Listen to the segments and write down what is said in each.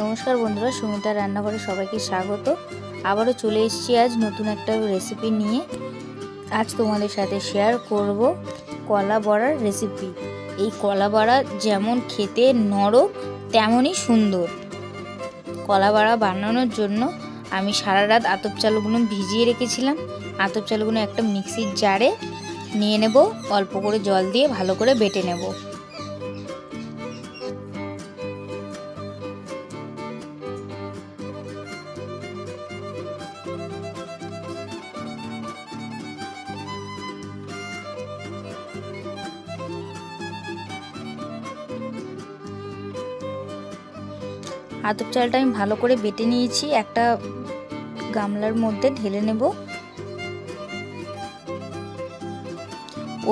নমস্কার বন্ধুরা, সুমিতা রান্নাঘরে সবাইকে স্বাগত। আবারও চলে এসেছি আজ নতুন একটা রেসিপি নিয়ে। আজ তোমাদের সাথে শেয়ার করব কলা বড়ার রেসিপি এই কলা বড়া যেমন খেতে নরম, তেমনই সুন্দর। কলা বড়া বানানোর জন্য আমি সারা রাত আতপ চালগুলো ভিজিয়ে রেখেছিলাম। আতপ চালগুলো একটা মিক্সির জারে নিয়ে নেব, অল্প করে জল দিয়ে ভালো করে বেটে নেব। আতপ চালটা আমি ভালো করে বেটে নিয়েছি, একটা গামলার মধ্যে ঢেলে নেব।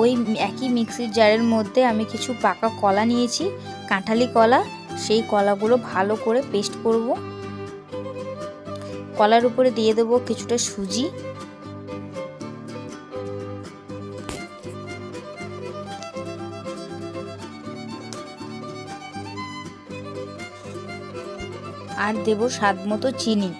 ওই একই মিক্সির জারের মধ্যে আমি কিছু পাকা কলা নিয়েছি, কাঁঠালি কলা, সেই কলাগুলো ভালো করে পেস্ট করব। কলার উপরে দিয়ে দেবো কিছুটা সুজি। আর দেব স্বাদ মতো চিনি।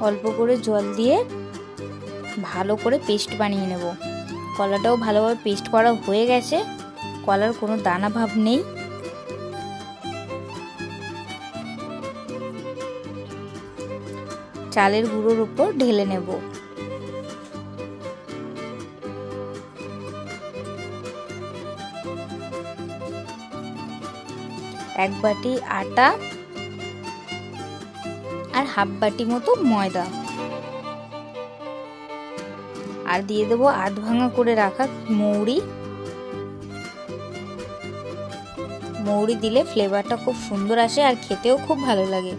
অল্প করে জল দিয়ে ভালো করে পেস্ট বানিয়ে নেব। কলাটাও ভালোভাবে পেস্ট করা হয়ে গেছে। কলার কোনো দানা ভাব নেই। চালের গুঁড়োর উপর ঢেলে নেব। এক বাটি আটা আর হাফ বাটি মতো ময়দা। আর দিয়ে দেবো আধ ভাঙা করে রাখা মৌরি। মৌরি দিলে ফ্লেভারটা খুব সুন্দর আসে আর খেতেও খুব ভালো লাগে।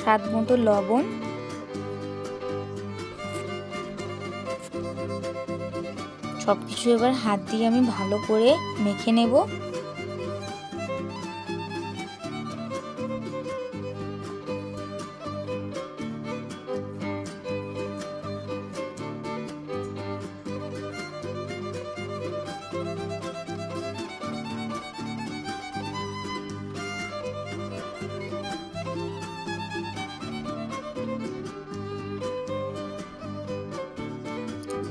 স্বাদ মতো লবণ। সব কিছু এবার হাত দিয়ে আমি ভালো করে মেখে নেব।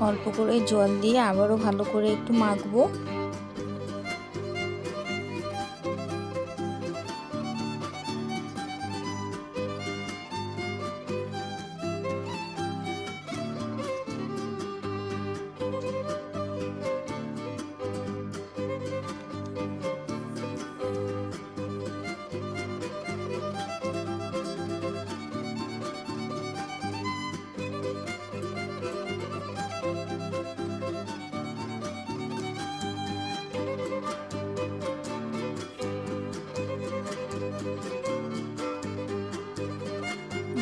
অল্প করে জল দিয়ে আবারও ভালো করে একটু মাখবো।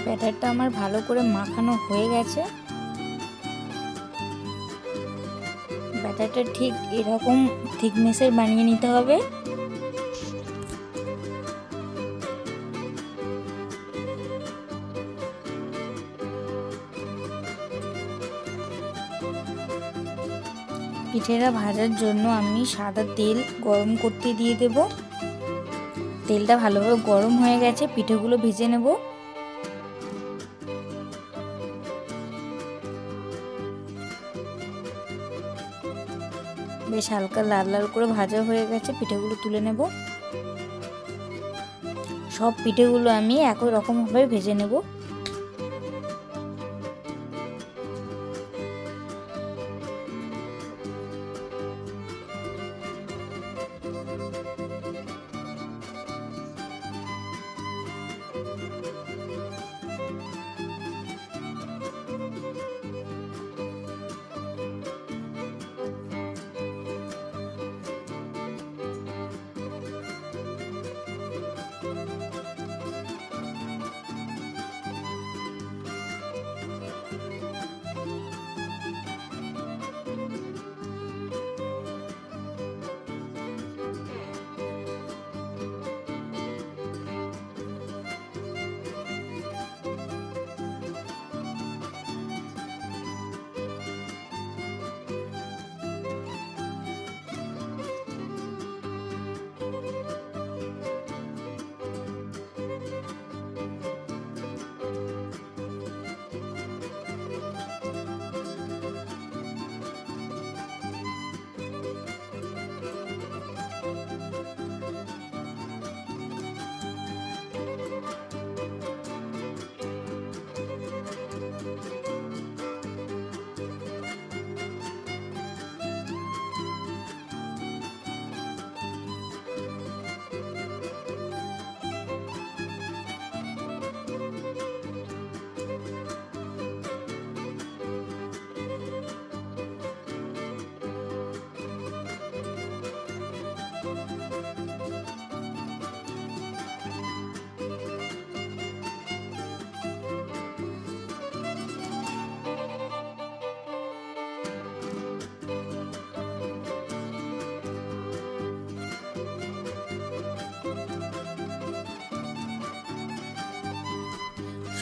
ব্যাটারটা আমার ভালো করে মাখানো হয়ে গেছে। ব্যাটারটা ঠিক এরকম থিকনেসের বানিয়ে নিতে হবে। পিঠেটা ভাজার জন্য আমি সাদা তেল গরম করতে দিয়ে দেব। তেলটা ভালোভাবে গরম হয়ে গেছে, পিঠেগুলো ভেজে নেব। বেশ হালকা লাল লাল করে ভাজা হয়ে গেছে, পিঠেগুলো তুলে নেব। সব পিঠেগুলো আমি একই রকমভাবে ভেজে নেব।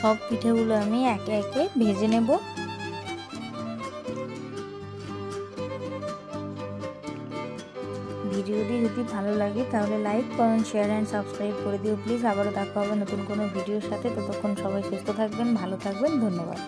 সব পিঠেগুলো আমি একে একে ভেজে নেব। ভিডিওটি যদি ভালো লাগে তাহলে like, comment, share and subscribe করে দিও। প্লিজ আবারও দেখা হবে নতুন কোনো ভিডিওর সাথে। ততক্ষণ সবাই সুস্থ থাকবেন, ভালো থাকবেন। ধন্যবাদ।